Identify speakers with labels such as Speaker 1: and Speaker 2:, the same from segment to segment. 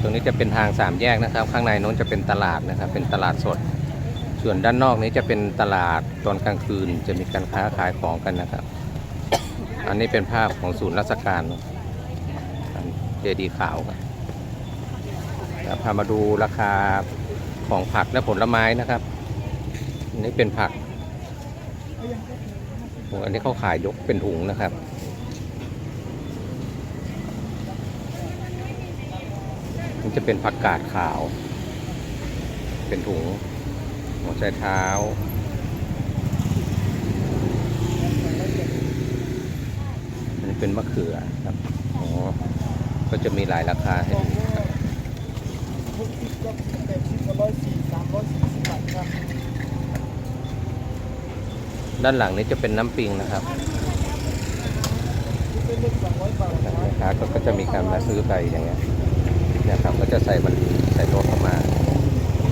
Speaker 1: ตรงนี้จะเป็นทางสามแยกนะครับ ข้างในน้นจะเป็นตลาดนะครับ เป็นตลาดสด ส่วนด้านนอกนี้จะเป็นตลาดตอนกลางคืนจะมีการค้าขายของกันนะครับ อันนี้เป็นภาพของศูนย์ราชการเจดีขาวครับพามาดูราคาของผักและผลไม้นะครับอันนี้เป็นผักอันนี้เขาขายยกเป็นถุงนะครับ นจะเป็นผักกาดขาว เป็นถุงหัวใจเท้า อันนี้เป็นมะเขือครับอ๋อก็จะมีหลายราคาให้ดูครับ
Speaker 2: ทุกทิศก็แต่ทิศละร้อยสี่สามร้อยสี่สิบบาทครับ
Speaker 1: ด้านหลังนี้จะเป็นน้ำปิงนะครับ
Speaker 2: นเล็กสองร้อยบา
Speaker 1: ค้าก็จะมีการมาซื้อไปอย่างเงี้ย เนี่ยครับก็จะใส่มันใส่รถเข้ามา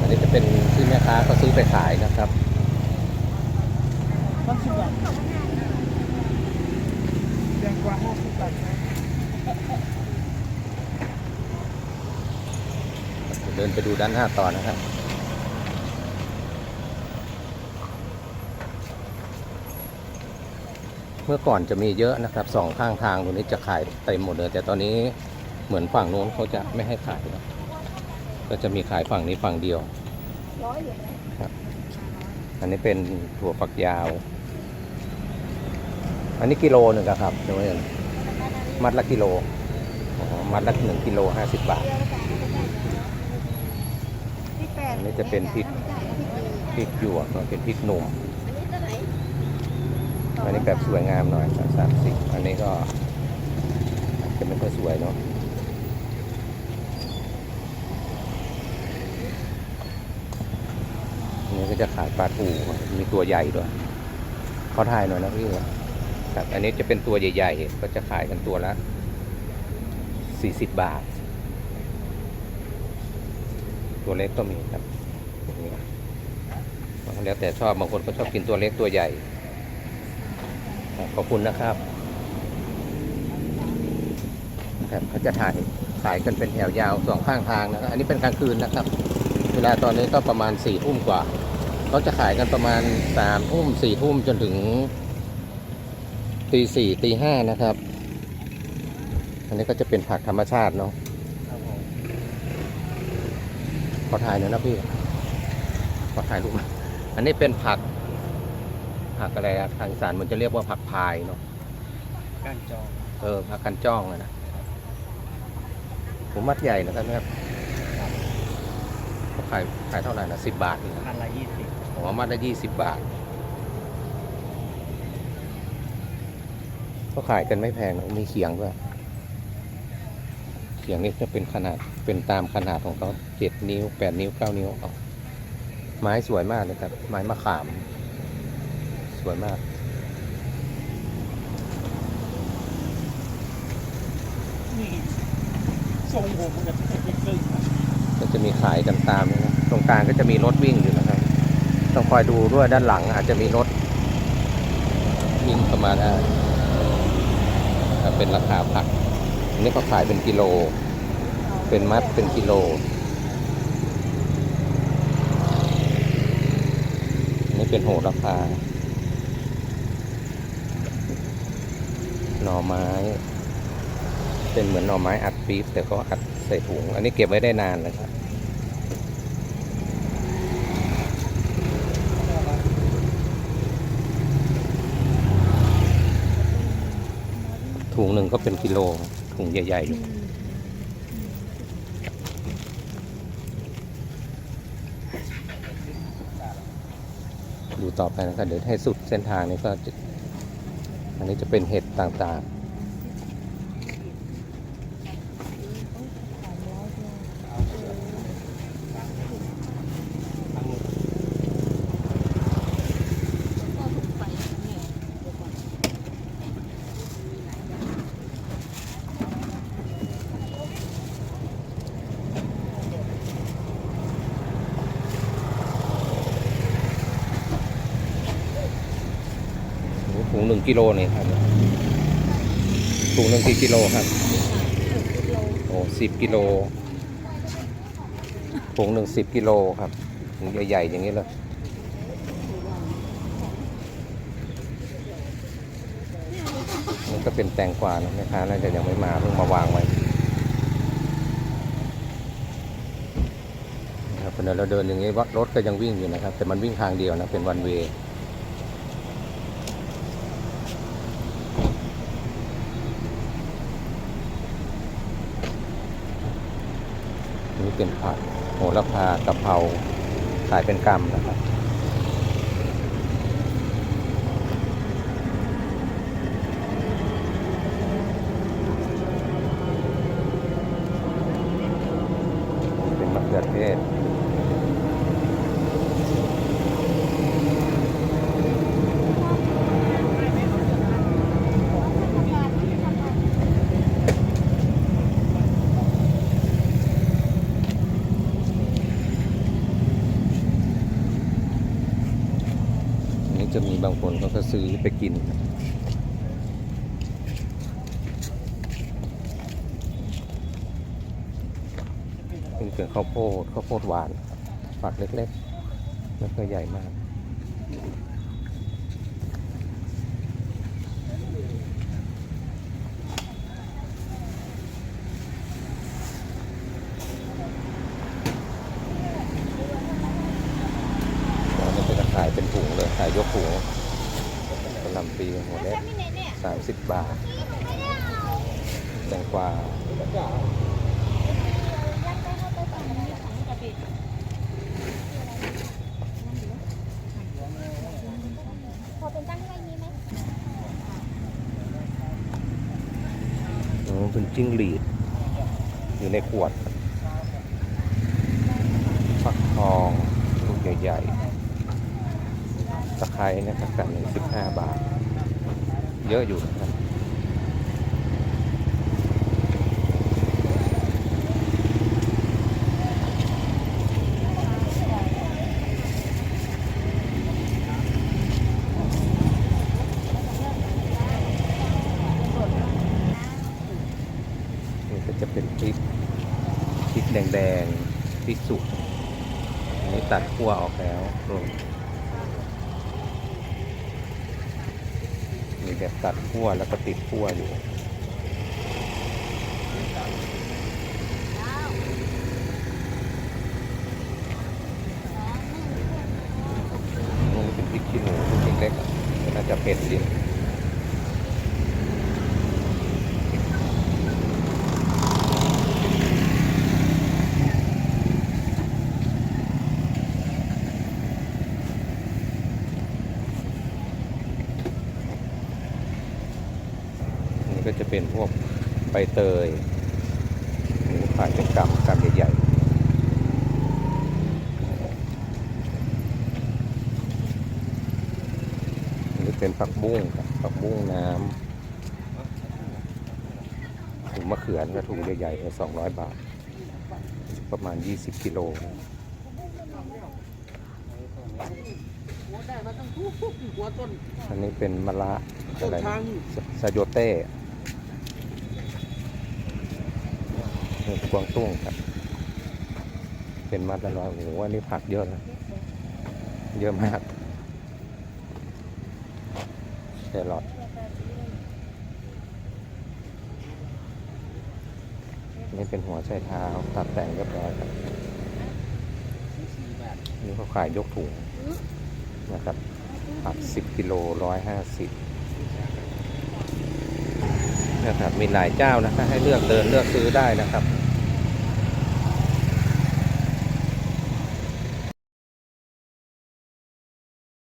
Speaker 1: อันนี้จะเป็นที่แม่ค้าก็ซื้อไปขายนะครับ
Speaker 2: ห้าสิบบาทแพงกว่าห้าสิบบาท
Speaker 1: เดินไปดูด้านหน้าต่อนะครับเมื่อก่อนจะมีเยอะนะครับสองข้างทางตรงนี้จะขายเต็มหมดเลย แต่ตอนนี้ เหมือนฝั่งโน้นเขาจะไม่ให้ขายก็จะมีขายฝั่งนี้ฝั่งเดียว
Speaker 3: ร้อยอยู่นะ
Speaker 1: อันนี้เป็นถั่วฝักยาว อันนี้กิโลหนึ่งครับเดี๋ยวเห็นมัดละกิโลมัดละหนึ่งกิโลห้าสิบบาทอันนี้จะเป็นพริกพริกหยวกมันเป็นพริกหนุ่มอันนี้แบบสวยงามหน่อยสามสิบอันนี้ก็จะไม่ค่อยสวยเนาะ นี้ก็จะขายปลาทูมีตัวใหญ่ด้วยเขอถ่ายหน่อยนะพี่ครับอันนี้จะเป็นตัวใหญ่ๆ ก็จะขายกันตัวละสี่สิบบาท ตัวเล็กก็มีครับอย่างนี้แล้วแต่ชอบบางคนก็ชอบกินตัวเล็กตัวใหญ่ ขอบคุณนะครับครับเขาจะถ่ายขายกันเป็นแถวยาวสองข้างทางนะครับ อันนี้เป็นกลางคืนนะครับ เวลาตอนนี้ก็ประมาณสี่ทุ่มกว่า เขาจะขายกันประมาณสามทุ่มสี่ทุ่มจนถึงตีสี่ตีห้านะครับ อันนี้ก็จะเป็นผักธรรมชาติเนาะ
Speaker 2: ครับผม
Speaker 1: ขอถ่ายหน่อยนะพี่ ขอถ่ายรูปหน่อยอันนี้เป็นผัก ผักอะไรอะทางอีสานมันจะเรียกว่าผักพายเนาะ
Speaker 2: ก้านจอง
Speaker 1: เออผักกันจ้องอะนะผมมัดใหญ่นะครับเนี่ยเขาขายขายเท่าไหร่นะสิบบาทเองนะ
Speaker 2: อันละยี่สิบ
Speaker 1: ผมว่ามัดละยี่สิบบาท ก็ขายกันไม่แพงนะมีเขียงด้วยเขียงนี่จะเป็นขนาดเป็นตามขนาดของเขาเจ็ดนิ้วแปดนิ้วเก้านิ้วเอาไม้สวยมากเลยครับ ไม้มะขาม สวยมาก
Speaker 2: นี่ทรงผมมันจะเป็นครึ่งครับ
Speaker 1: ก็ จะมีขายกันตามตรงกลางก็จะมีรถวิ่งอยู่นะครับ ต้องคอยดูด้วยด้านหลังอาจจะมีรถวิ่งเข้ามาได้เป็นราคาผักอันนี้ก็ขายเป็นกิโล เป็นมัดเป็นกิโลอันนี้เป็นโหราคาหน่อไม้ เป็นเหมือนหน่อไม้อัดปี๊บแต่ก็อัดใส่ถุง อันนี้เก็บไว้ได้นานเลยครับ งหนึ่งก็เป็นกิโลถุงใหญ่ๆอยู่ดูต่อไปนะครับเดี๋ยวให้สุดเส้นทางนี้ก็จะอันนี้จะเป็นเห็ดต่างๆ หนึ่งกิโลนี่ครับถุงหนึ่งกี่กิโลครับโอ้สิบกิโลถุงหนึ่งสิบกิโลครับถุงใหญ่ๆอย่างนี้เลยนี่ก็เป็นแตงกวานะแม่ค้าน่าจะยังไม่มาเพิ่งมาวางไว้ครับเดี๋ยวเราเดินอย่างนี้ว่ารถก็ยังวิ่งอยู่นะครับ แต่มันวิ่งทางเดียวนะเป็นวันเวย์ เป็นผักโหระพากะเพราขายเป็นกำนะครับ เป็นมะเขือเทศ อันนี้จะมี บางคนเขาก็ซื้อไปกิน เป็นเกลือข้าวโพดข้าวโพดหวานฝักเล็กๆไม่เคยใหญ่มากเราจะเป็นขายเป็นถุงเลย ขายยกถุง หลำปีหัวเล็กสามสิบบาท แตงกวา
Speaker 3: พอเป็นตั้งให้นี้ไหม
Speaker 1: อ๋อเป็นจิ้งหรีด อยู่ในขวดฟักทองลูกใหญ่ๆตะไคร้เนะครับกันหนึ่งสิบห้าบาท เยอะอยู่ครับนี่ก็จะเป็นพริกพริกแดงๆพริกสุกอันนี้ตัดขั้วออกแล้วลงมี แบบตัดขั้วแล้วก็ติดขั้วอยู่นี่เป็นพริกขี้หนูลูกเล็กๆก็น่าจะเผ็ดดีนี่ก็จะ เป็นพวกใบเตยหมูขายเป็นกำกำใหญ่ๆเป็นผักบุ้งครับผักบุ้งน้ำถุงมะเขือนกระถุงใหญ่ๆสองร้อยบาท ประมาณ20กิโลอันนี้เป็นมะระอะไรนะสซาโยเต้นี่ กวางตุ้งครับ เป็นมัดละร้อยโอ้โหอันนี้ผักเยอะนะเยอะมากแครอทนี่เป็นหัวไชเท้าตัดแต่งเรียบร้อยครับนี่เขาขายยกถุงนะครับผักสิบกิโลร้อยห้าสิบ นะครับมีหลายเจ้านะครับให้เลือกเดินเลือกซื้อได้นะครับ